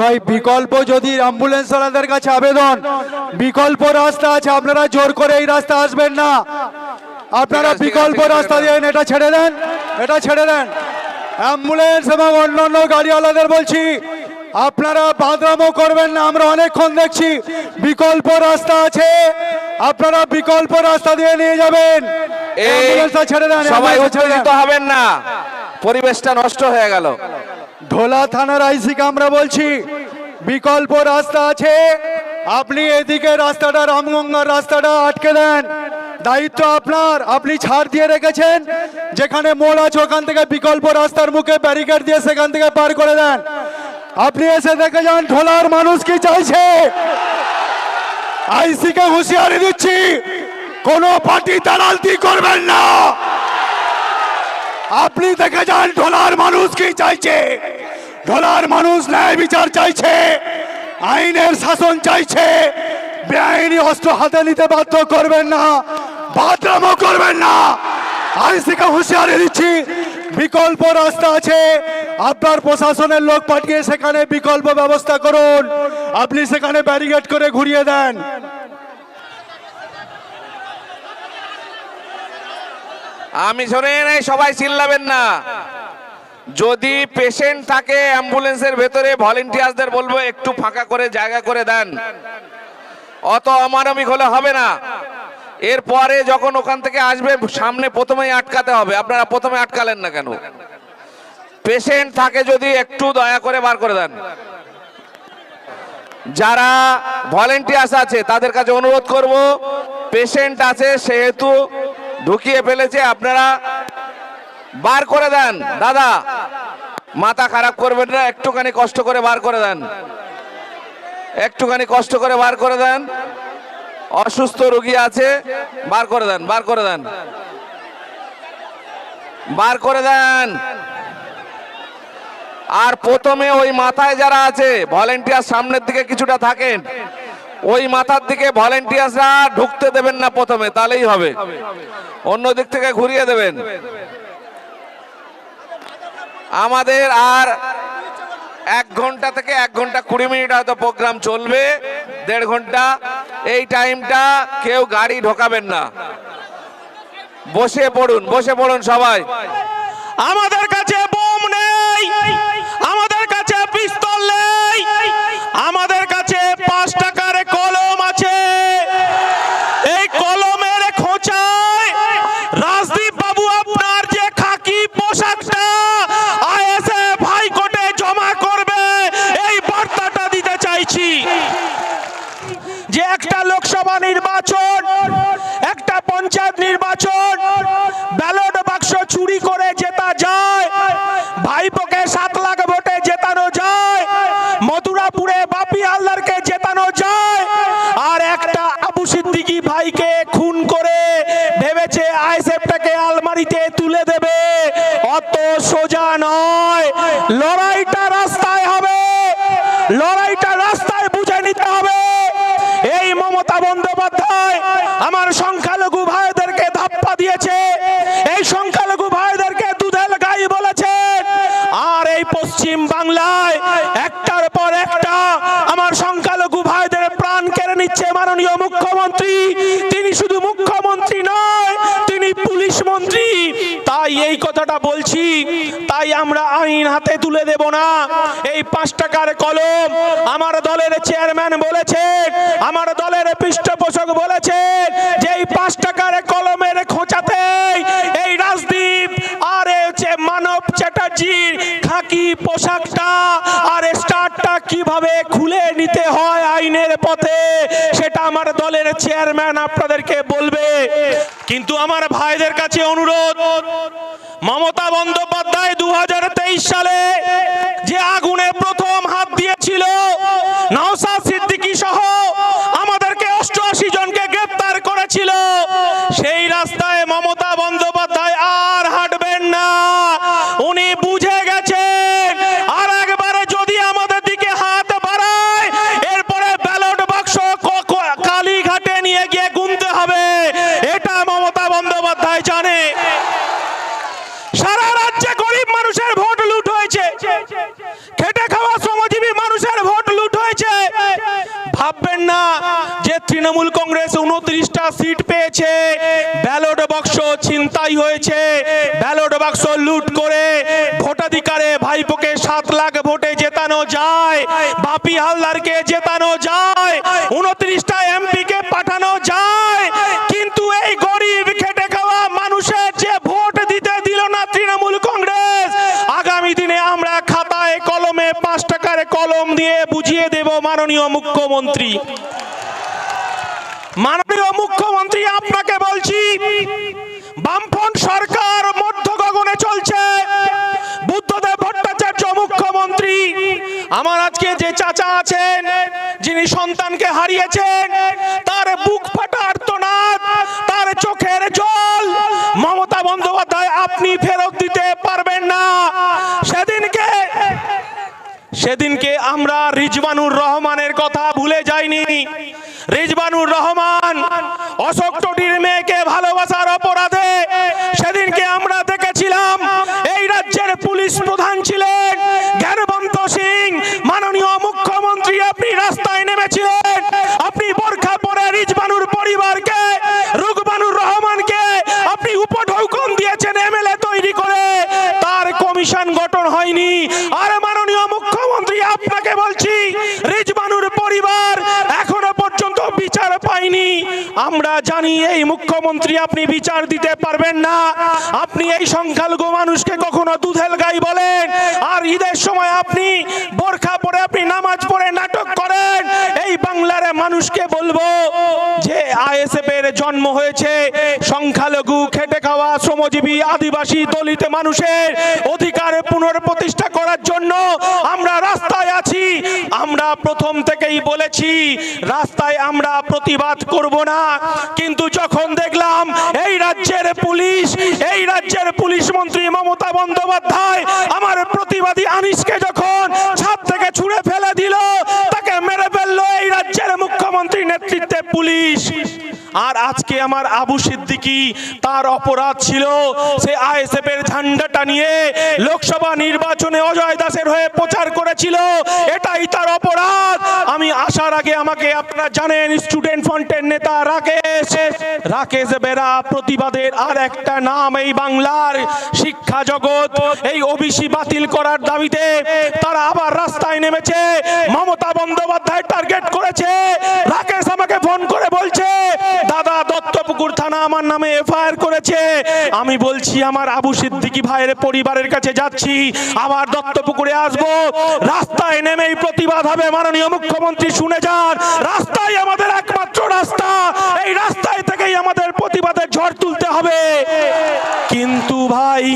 ভাই বিকল্প যদি অ্যাম্বুলেন্স ওনাদের কাছে আবেদন বিকল্প রাস্তা আছে আপনারা জোর করে এই রাস্তা আসবেন না। আপনারা বিকল্প রাস্তা দিয়ে এটা ছেড়ে দেন এটা ছেড়ে দেন। অ্যাম্বুলেন্স এবং অন্যান্য গাড়িওয়ালাদের বলছি আপনারা বাদরামো করবেন না আমরা অনেকক্ষণ দেখছি বিকল্প রাস্তা আছে আপনারা বিকল্প রাস্তা দিয়ে নিয়ে যাবেন। ছেড়ে দেন সবাই উত্তেজিত হবেন না। পরিবেশটা নষ্ট হয়ে গেল। ঢোলা থানার আইসিকে আমরা বলছি, বিকল্প রাস্তা আছে। আপনি এদিকে রাস্তাটা, রামগঙ্গার রাস্তাটা আটকে দেন। দায়িত্ব আপনার, আপনি ছাড় দিয়ে রেখেছেন। যেখানে মোড় আছে, ওখান থেকে বিকল্প রাস্তার মুখে ব্যারিকেড দিয়ে সেখান থেকে পার করে দেন। আপনি এসে দেখে যান ঢোলার মানুষ কি চাইছে? আইসিকে হুঁশিয়ারি দিচ্ছি, কোনো পার্টি দালালতি করবেন না? আপনি দেখে যান, ঢোলার মানুষ কি চাইছে? ঢোলার মানুষ ন্যায় বিচার চাইছে, আইনের শাসন চাইছে, বেআইনি অস্ত্র হাতে নিতে বাধ্য করবেন না বাদরামও করবেন না। আইসিকে হুঁশিয়ারি দিচ্ছি, বিকল্প রাস্তা আছে, আপনার প্রশাসনের লোক পাঠিয়ে সেখানে বিকল্প ব্যবস্থা করুন। আপনি সেখানে ব্যারিকেড করে ঘুরিয়ে দেন। আমি শোনেন এই সবাই চিল্লাবেন না। যদি পেশেন্ট থাকে, অ্যাম্বুলেন্সের ভেতরে ভলেন্টিয়ারদের বলব, একটু ফাঁকা করে জায়গা করে দেন। অত অমানবিক হলে হবে না। এরপরে যখন ওখান থেকে আসবে, সামনে প্রথমেই আটকাতে হবে। আপনারা প্রথমে আটকালেন না কেন? পেশেন্ট থাকে যদি একটু দয়া করে বার করে দেন। যারা ভলেন্টিয়ার্স আছে, তাদের কাছে অনুরোধ করব পেশেন্ট আছে, সেহেতু ঢুকিয়ে ফেলেছে, আপনারা বার করে দেন, দাদা। মাথা খারাপ করবেন না, একটুখানি কষ্ট করে বার করে দেন। একটুখানি কষ্ট করে বার করে দেন। অসুস্থ রোগী আছে, বার করে দেন, বার করে দেন। বার করে দেন। আর প্রথমে ওই মাথায় যারা আছে, ভলেন্টিয়ার সামনের দিকে কিছুটা থাকেন। ওই মাথার দিকে ভলেন্টিয়ার্সরা ঢুকতে দেবেন না প্রথমে তাহলেই হবে। অন্য দিক থেকে ঘুরিয়ে দেবেন। আমাদের আর এক ঘণ্টা থেকে এক ঘণ্টা কুড়ি মিনিট হয়তো প্রোগ্রাম চলবে দেড় ঘণ্টা। এই টাইমটা কেউ গাড়ি ঢোকাবেন না। বসে পড়ুন বসে পড়ুন সবাই। আমাদের কাছে বোম নেই আমাদের কাছে পিস্তল নেই আমাদের কাছে পাঁচ টাকার কলম আছে এই কলমের খোঁচায় রাজদীপ বাবু আপনার যে খাকি পোশাকটা আইএসএফ হাইকোর্টে জমা করবে এই বার্তাটা দিতে চাইছি যে একটা লোকসভা নির্বাচন, একটা পঞ্চায়েত নির্বাচন, ব্যালট বাক্স চুরি করে জেতা যায়, ভাইপোকে সাত লাখ ভোটে জেতানো যায় মথুরাপুরে বাপি হালদারকে জেতানো যায়, আর একটা আবু সিদ্দিকি ভাইকে খুন করে ভেবেছে আইসেফটাকে আলমারিতে তুলে দেবে, অত সোজা নয়, লড়াইটা রাস্তায় হবে, লড়াইটা রাস্তায় বুঝে নিতে হবে এই মমতা বন্দ্যোপাধ্যায় আমার সংখ্যালঘু ভাইদেরকে ধাপ্পা দিয়েছে। এই সংখ্যালঘু ভাইদেরকে দুধেল গাই বলেছে। আর এই পশ্চিম বাংলায় একটার পর একটা আমার সংখ্যালঘু ভাইদের প্রাণ কেড়ে নিচ্ছে মাননীয় মুখ্যমন্ত্রী। তিনি শুধু মুখ্যমন্ত্রী এই কথাটা বলছি, তাই আমরা আইন হাতে তুলে দেব না। এই পাঁচ টাকার কলম আমার দলের চেয়ারম্যান বলেছে, আমার দলের পৃষ্ঠপোষক বলেছে, যে এই পাঁচ টাকার কলমের খোঁচাতে চ্যাটার্জির খাকি পোশাকটা আর স্টারটা কীভাবে খুলে নিতে হয় আইনের পথে, সেটা আমার দলের চেয়ারম্যান আপনাদেরকে বলবে। কিন্তু আমার ভাইদের কাছে অনুরোধ, মমতা বন্দ্যোপাধ্যায় দু হাজার তেইশ সালে যে আগুনে প্রথম হাত দিয়েছিল নওসাদ সিদ্দিকী সহ আমাদেরকে অষ্টআশি জনকে গ্রেপ্তার করেছিল, সেই রাস্তায় মমতা বন্দ্যোপাধ্যায় আর হাঁটবেন না উনি বুঝে গেছেন আর একবারে যদি আমাদের দিকে হাত বাড়ায় এরপরে ব্যালট বাক্স ক- ক- কালীঘাটে নিয়ে গিয়ে গুনতে হবে এটা মমতা বন্দ্যোপাধ্যায় জানে সারা রাজ্যে গরিব মানুষের ভোট লুট হয়েছে খেটে ভাববেন না যে তৃণমূল কংগ্রেস উনত্রিশটা সিট পেয়েছে। ব্যালট বাক্স ছিনতাই হয়েছে। ব্যালট বাক্স লুট করে ভোটাধিকারে ভাইপোকে সাত লাখ ভোটে জেতানো যায়। বাপি হালদারকে জেতানো যায়। উনত্রিশটা এমপি কে পাঠানো যায়। কিন্তু এই গরিব খেটে খাওয়া মানুষের যে ভোট দিতে দিল না তৃণমূল কংগ্রেস, আগামী দিনে আমরা খাতায় কলমে পাঁচ টাকার কলম দিয়ে দেব মাননীয় মুখ্যমন্ত্রী। মাননীয় মুখ্যমন্ত্রী, আপনাকে বলছি, বামফ্রন্ট সরকার মধ্য গগনে চলছে। বুদ্ধদেব ভট্টাচার্য মুখ্যমন্ত্রী, আমার আজকে যে চাচা আছেন, যিনি সন্তানকে হারিয়েছেন, তার বুক ফাটা আর্তনাদ, তার চোখের জল, মমতা বন্দ্যোপাধ্যায়, আপনি ফেরত দিতে পারবেন না। সেদিনকে সেদিনকে আমরা রিজবানুর রহমানের কথা ভুলে যাইনি। রিজবানুর রহমান অশোক টটির মেয়েকে ভালোবাসার অপরাধে সেদিনকে আমরা দেখেছিলাম। এই রাজ্যের পুলিশ প্রধান ছিলেন জ্ঞানবন্ত সিং। মাননীয় মুখ্যমন্ত্রী আপনি রাস্তায় নেমেছিলেন। আপনি বোরখা পরে রিজবানুর পরিবারকে, রুকবানুর রহমানকে আপনি উপঢৌকন দিয়েছেন এমএলএ তৈরি করে। তার কমিশন গঠন হয়নি। আর মাননীয় মুখ্যমন্ত্রী আপনাকে বলছি রিজবানুর পরিবার এখনও পর্যন্ত পায়নি আমরা জানি এই মুখ্যমন্ত্রী আপনি বিচার দিতে পারবেন না। আপনি এই সংখ্যালঘু মানুষকে কখনো দুধেল গাই বলেন। আর ঈদের সময় আপনি বোরখা পরে আপনি নামাজ পড়ে নাটক করেন। এই বাংলার মানুষকে বলব যে আইএসএফ এর জন্ম হয়েছে সংখ্যালঘু খেটে খাওয়া শ্রমজীবী আদিবাসী দলিত মানুষের অধিকার পুনর্প্রতিষ্ঠা করার জন্য। আমরা প্রথম থেকেই বলেছি, রাস্তায় আমরা প্রতিবাদ করব না। কিন্তু যখন দেখলাম এই রাজ্যের পুলিশ, এই রাজ্যের পুলিশ মন্ত্রী মমতা বন্দ্যোপাধ্যায় আমার প্রতিবাদী আনিসকে যখন ছাদ থেকে ছুঁড়ে ফেলে দিল, তাকে মেরে ফেলল এই রাজ্যের মুখ্যমন্ত্রী নেতৃত্বে পুলিশ। আর আজকে আমার আবু সিদ্দিকি তার অপরাধ ছিল, সে আইএসএফ এর ঝান্ডাটা নিয়ে লোকসভা নির্বাচনে অজয় দাসের হয়ে প্রচার করেছিল। এটাই তার অপরাধ। আমি আসার আগে আমাকে আপনারা জানেন, স্টুডেন্ট ফ্রন্টের নেতা রাকেশ। রাকেশ বেরা প্রতিবাদের আর একটা নাম এই বাংলার শিক্ষা জগৎ। এই ওবিসি বাতিল করার দাবিতে তারা আবার রাস্তায় নেমেছে। মমতা বন্দ্যোপাধ্যায় টার্গেট করেছে। রাকেশ আমাকে ফোন করে বলছে, দাদা দত্তপুকুর থানা আমার নামে এফআইআর করেছে। আমি বলছি, আমার আবু সিদ্দিকী ভাইয়ের পরিবারের কাছে যাচ্ছি, আবার দত্তপুকুরে আসব। রাস্তায় নেমেই প্রতিবাদ হবে, মাননীয় মুখ্যমন্ত্রী, শুনে যান। রাস্তায় আমাদের একমাত্র রাস্তা। এই রাস্তায় থেকেই আমাদের প্রতিবাদের ঝড় তুলতে হবে। কিন্তু ভাই,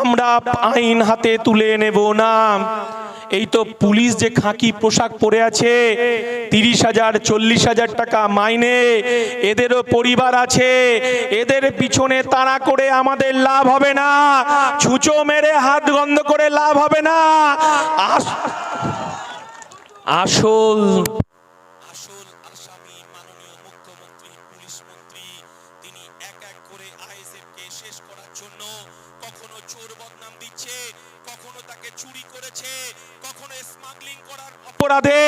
আমরা আইন হাতে তুলে নেব না। এই তো পুলিশ যে খাঁকি পোশাক পরে আছে, তিরিশ হাজার, চল্লিশ হাজার টাকা মাইনে, এদেরও পরিবার আছে, এদের পিছনে তাড়া করে আমাদের লাভ হবে না, ছুঁচো মেরে হাত গন্ধ করে লাভ হবে না। আসল শেষ করার জন্য কখনো চোর বদনাম দিচ্ছে। অপরাধে।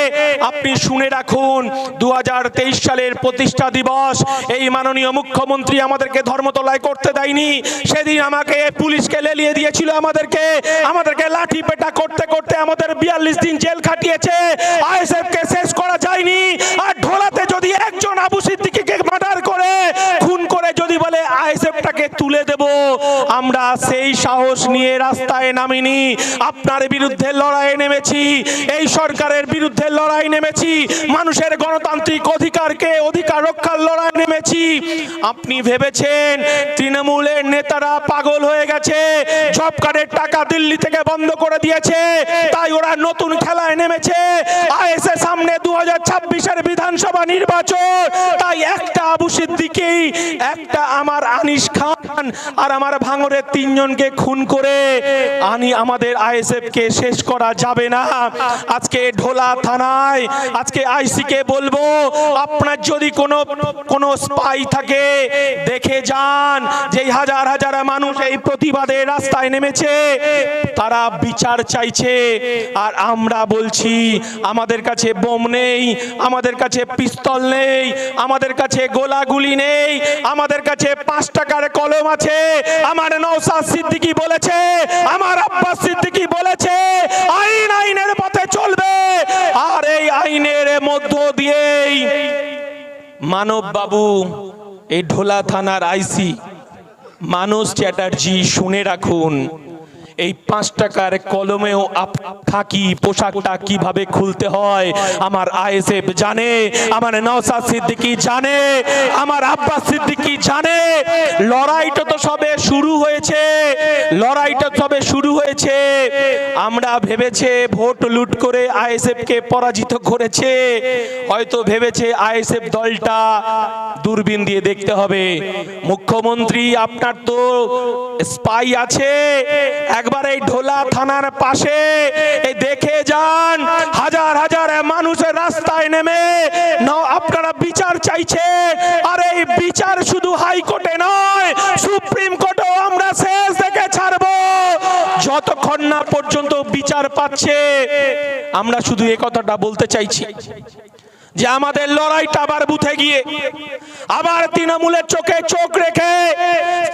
আপনি শুনে রাখুন দু সালের প্রতিষ্ঠা দিবস, এই মাননীয় মুখ্যমন্ত্রী আমাদেরকে ধর্মতলায় করতে দেয়নি। সেদিন আমাকে পুলিশকে লেলিয়ে দিয়েছিল আমাদেরকে। আমাদেরকে লাঠি পেটা করতে করতে আমাদের বিয়াল্লিশ দিন জেল খাটিয়েছে। আইএসএফ কে শেষ করা যায়নি। আর ঢোলাতে যদি একজন আবু সিদ্দিকীকে মার্ডার যদি বলে আইএসএফটাকে তুলে দেব, আমরা সেই সাহস নিয়ে রাস্তায় নামিনি। আপনার বিরুদ্ধে লড়াইয়ে নেমেছি, এই সরকারের বিরুদ্ধে লড়াই নেমেছি, মানুষের গণতান্ত্রিক অধিকারকে, অধিকার রক্ষার লড়াই নেমেছি। আপনি ভেবেছেন তৃণমূলের নেতারা পাগল হয়ে গেছে, জব টাকা দিল্লি থেকে বন্ধ করে দিয়েছে, তাই ওরা নতুন খেলায় নেমেছে। আইএসএ সামনে দু হাজার ছাব্বিশের বিধানসভা নির্বাচন, তাই একটা আবু সিদ্দিকি, একটা আমার আনিস খান। খান আর আমার ভাঙরের তিনজনকে খুন করে আনি আমাদের আইএসএফ কে শেষ করা যাবে না। আজকে ঢোলা থানায়, আজকে আইসি কে বলব, আপনার যদি কোনো কোনো স্পাই থাকে, দেখে যান যে হাজার হাজার মানুষ এই প্রতিবাদে রাস্তায় নেমেছে, তারা বিচার চাইছে। আর আমরা বলছি, আমাদের কাছে বোম নেই, আমাদের কাছে পিস্তল নেই, আমাদের কাছে গোলাগুলি নেই, আমাদের কাছে পাঁচ টাকার কলম আছে। আমার নৌসাদ সিদ্দিকি বলেছে, আমার আব্বাস সিদ্দিকি বলেছে, আইন আইনের পথে চলবে। আর এই আইনের মধ্য দিয়েই মানব বাবু, এই ঢোলা থানার আইসি মানস চ্যাটার্জি শুনে রাখুন। এই পাঁচ টাকার কলমেও থাকি, পোশাকটা কীভাবে খুলতে হয়? আমার আইএসএফ জানে, আমার নওসাদ সিদ্দিকী জানে, আমার আব্বাস সিদ্দিকী জানে। লড়াইটা তো সবে শুরু হয়েছে, লড়াইটা সবে শুরু হয়েছে। আমরা ভেবেছে ভোট লুট করে আইএসএফ কে পরাজিত করেছে। হয়তো ভেবেছে আইএসএফ দলটা দূরবীন দিয়ে দেখতে হবে। মুখ্যমন্ত্রী, আপনার তো স্পাই আছে। একবার এই ঢোলা থানার পাশে দেখে যান। হাজার হাজার মানুষের রাস্তায় নেমে। আপনারা বিচার চাইছে। আর এই বিচার শুধু হাইকোর্টে নয়, সুপ্রিম কোর্টেও আমরা শেষ দেখে ছাড়বো। যতক্ষণ না পর্যন্ত বিচার পাচ্ছে, আমরা শুধু এ কথাটা বলতে চাইছি। যে আমাদের লড়াইটা আবার বুথে গিয়ে, আবার তৃণমূলের চোখে চোখ রেখে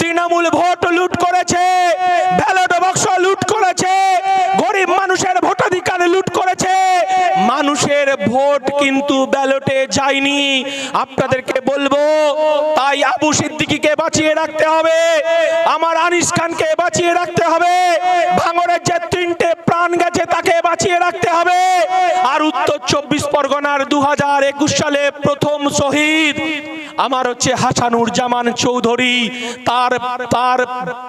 তৃণমূল ভোট লুট করেছে ব্যালট বাক্স লুট করেছে, গরিব মানুষের ভোটাধিকার লুট করেছে। মানুষের ভোট কিন্তু ব্যালটে যায়নি। আপনাদেরকে বলব, তাই আবু সিদ্দিকীকে বাঁচিয়ে রাখতে হবে, আমার আনিস খানকে বাঁচিয়ে রাখতে হবে। ভাঙরের যে তিনটে প্রাণ গেছে, তাকে বাঁচিয়ে রাখতে হবে। আর উত্তর চব্বিশ পরগনার দু হাজার একুশ সালে প্রথম শহীদ আমার হচ্ছে হাসানুর জামান চৌধুরী। তার তার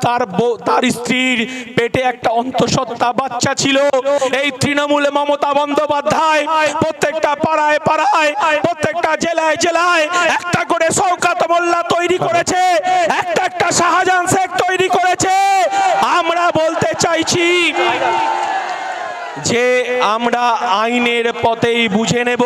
তার তার স্ত্রীর পেটে একটা অন্তঃসত্ত্বা বাচ্চা ছিল। এই তৃণমূল মমতা বন্দ্যোপাধ্যায় প্রত্যেকটা পাড়ায় পাড়ায়, প্রত্যেকটা জেলায় জেলায় একটা করে শওকাত মোল্লা তৈরি করেছে, একটা একটা শাহজাহান শেখ তৈরি করেছে। আমরা বলতে চাইছি যে আমরা আইনের পথেই বুঝে নেব।